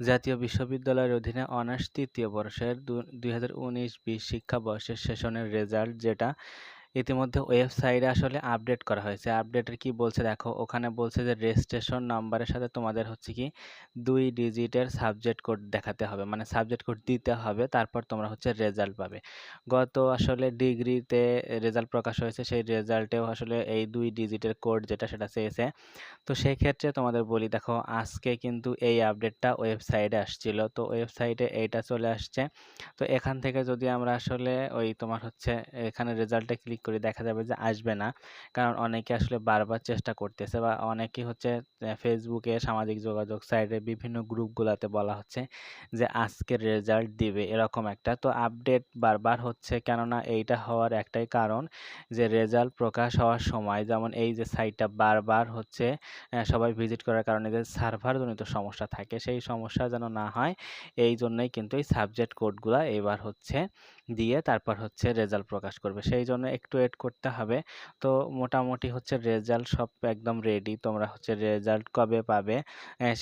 জাতীয় বিশ্ববিদ্যালয়ের অধীনে অনার্স তৃতীয় বর্ষের দুই হাজার উনিশ বিশ শিক্ষাবর্ষের সেশনের রেজাল্ট যেটা ইতিমধ্যে ওয়েবসাইটে আসলে আপডেট করা হয়েছে। আপডেটের কি বলছে দেখো, ওখানে বলছে যে রেজিস্ট্রেশন নাম্বারের সাথে তোমাদের হচ্ছে কি দুই ডিজিটের সাবজেক্ট কোড দেখাতে হবে। মানে সাবজেক্ট কোড দিতে হবে, তারপর তোমরা হচ্ছে রেজাল্ট পাবে। গত আসলে ডিগ্রিতে রেজাল্ট প্রকাশ হয়েছে, সেই রেজাল্টেও আসলে এই দুই ডিজিটের কোড যেটা সেটা চেয়েছে। তো সেই ক্ষেত্রে তোমাদের বলি দেখো, আজকে কিন্তু এই আপডেটটা ওয়েবসাইটে আসছিল। তো ওয়েবসাইটে এইটা চলে আসছে। তো এখান থেকে যদি আমরা আসলে ওই তোমার হচ্ছে এখানে রেজাল্টে ক্লিক করি দেখা যাবে যে আসবে না। কারণ অনেকে আসলে বারবার চেষ্টা করতেছে বা অনেকেই হচ্ছে ফেসবুকে সামাজিক যোগাযোগ সাইটে বিভিন্ন গ্রুপগুলোতে বলা হচ্ছে যে আজকের রেজাল্ট দিবে এরকম একটা। তো আপডেট বারবার হচ্ছে কেননা এইটা হওয়ার একটাই কারণ যে রেজাল্ট প্রকাশ হওয়ার সময় যেমন এই যে সাইটটা বারবার হচ্ছে সবাই ভিজিট করার কারণে যে সার্ভারজনিত সমস্যা থাকে সেই সমস্যা যেন না হয় এই জন্যই কিন্তু এই সাবজেক্ট কোডগুলো এবার হচ্ছে দিয়ে তারপর হচ্ছে রেজাল্ট প্রকাশ করবে। সেই জন্য একটু ওয়েট করতে হবে। তো মোটামুটি হচ্ছে রেজাল্ট সব একদম রেডি তোমরা হচ্ছে রেজাল্ট কবে পাবে?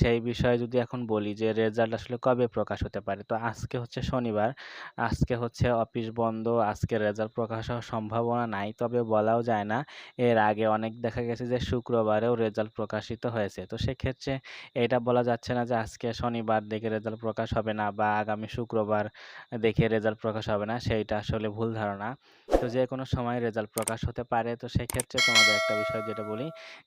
সেই বিষয়ে যদি এখন বলি যে রেজাল্ট আসলে কবে প্রকাশ হতে পারে? তো আজকে হচ্ছে শনিবার, আজকে হচ্ছে অফিস বন্ধ, আজকে রেজাল্ট প্রকাশ হওয়ার সম্ভাবনা নাই, তবে বলাও যায় না। এর আগে অনেক দেখা গেছে যে শুক্রবারেও রেজাল্ট প্রকাশিত হয়েছে। তো সেক্ষেত্রে এটা বলা যাচ্ছে না যে আজকে শনিবার দেখে রেজাল্ট প্রকাশ হবে না বা আগামী শুক্রবার দেখে রেজাল্ট প্রকাশ হবে না, সেইটা আসলে ভুল ধারণা। তো যে কোনো সময় রেজাল্ট প্রকাশ হতে পারে। তো সেক্ষেত্রে তোমাদের একটা বিষয় যেটা বলি,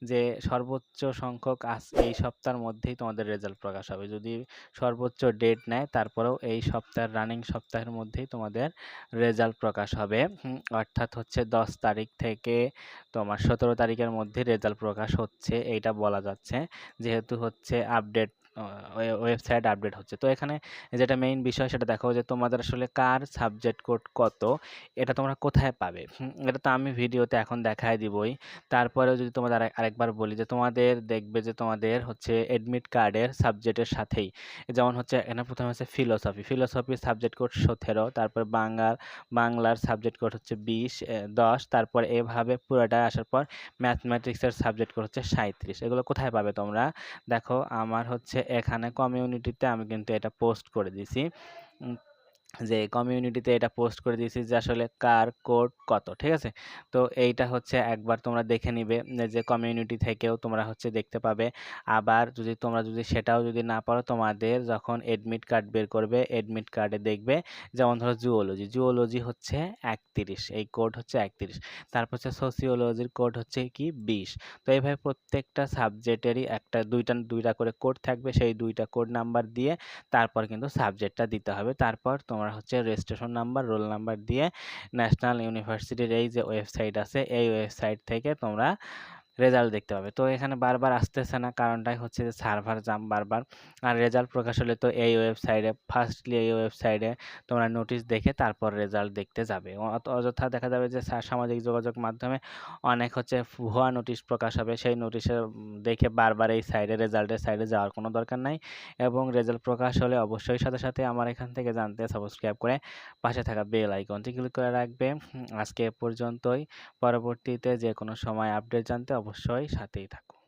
যে সর্বোচ্চ সংখ্যক আজ এই সপ্তাহের মধ্যেই তোমাদের রেজাল্ট প্রকাশ হবে। যদি সর্বোচ্চ ডেট নেয়, তারপরেও এই সপ্তাহের রানিং সপ্তাহের মধ্যেই তোমাদের রেজাল্ট প্রকাশ হবে। অর্থাৎ হচ্ছে দশ তারিখ থেকে তোমার সতেরো তারিখের মধ্যে রেজাল্ট প্রকাশ হচ্ছে, এইটা বলা যাচ্ছে। যেহেতু হচ্ছে আপডেট ওয়েবসাইট আপডেট হচ্ছে। তো এখানে যেটা মেইন বিষয় সেটা দেখো যে তোমাদের আসলে কার সাবজেক্ট কোড কত, এটা তোমরা কোথায় পাবে? এটা তো আমি ভিডিওতে এখন দেখাই দিবই। তারপরেও যদি তোমাদের আরেকবার বলি যে তোমাদের দেখবে যে তোমাদের হচ্ছে অ্যাডমিট কার্ডের সাবজেক্টের সাথেই, যেমন হচ্ছে এখানে প্রথমে হচ্ছে ফিলোসফি ফিলোসফি সাবজেক্ট কোড সতেরো, তারপর বাংলার বাংলার সাবজেক্ট কোড হচ্ছে বিশ দশ, তারপর এভাবে পুরোটা আসার পর ম্যাথমেটিক্সের সাবজেক্ট কোড হচ্ছে সাঁত্রিশ এগুলো কোথায় পাবে তোমরা? দেখো, আমার হচ্ছে এখানে কমিউনিটিতে আমি কিন্তু এটা পোস্ট করে দিছি। যে কমিউনিটিতে এটা পোস্ট করে দিয়েছি যে আসলে কার কোড কত, ঠিক আছে? তো এইটা হচ্ছে একবার তোমরা দেখে নিবে যে কমিউনিটি থেকেও তোমরা হচ্ছে দেখতে পাবে। আবার যদি তোমরা যদি সেটাও যদি না পারো, তোমাদের যখন এডমিট কার্ড বের করবে এডমিট কার্ডে দেখবে, যেমন ধরো জুওলজি জুওলজি হচ্ছে একত্রিশ, এই কোড হচ্ছে একত্রিশ। তারপর হচ্ছে সোসিওলজির কোড হচ্ছে কি? বিশ। তো এইভাবে প্রত্যেকটা সাবজেক্টেরই একটা, দুইটা দুইটা করে কোড থাকবে, সেই দুইটা কোড নাম্বার দিয়ে তারপর কিন্তু সাবজেক্টটা দিতে হবে। তারপর তোমরা হচ্ছে রেজিস্ট্রেশন নাম্বার রোল নাম্বার দিয়ে ন্যাশনাল ইউনিভার্সিটির এই যে ওয়েবসাইট আছে, এই ওয়েবসাইট থেকে তোমরা রেজাল্ট দেখতে পাবে। তো এখানে বারবার আসতেছে না, কারণটাই হচ্ছে যে সার্ভার জাম বারবার। আর রেজাল্ট প্রকাশ হলে তো এই ওয়েবসাইটে ফার্স্টলি এই ওয়েবসাইটে তোমরা নোটিশ দেখে তারপর রেজাল্ট দেখতে যাবে। অযথা দেখা যাবে যে সামাজিক যোগাযোগ মাধ্যমে অনেক হচ্ছে ভুয়া নোটিশ প্রকাশ হবে। সেই নোটিশে দেখে বারবার এই সাইডে রেজাল্টের সাইডে যাওয়ার কোনো দরকার নাই। এবং রেজাল্ট প্রকাশ হলে অবশ্যই সাথে সাথে আমার এখান থেকে জানতে সাবস্ক্রাইব করে পাশে থাকা বেল আইকনটি ক্লিক করে রাখবে। আজকে পর্যন্তই। পরবর্তীতে যে কোনো সময় আপডেট জানতে অবশ্যই সাথেই থাকো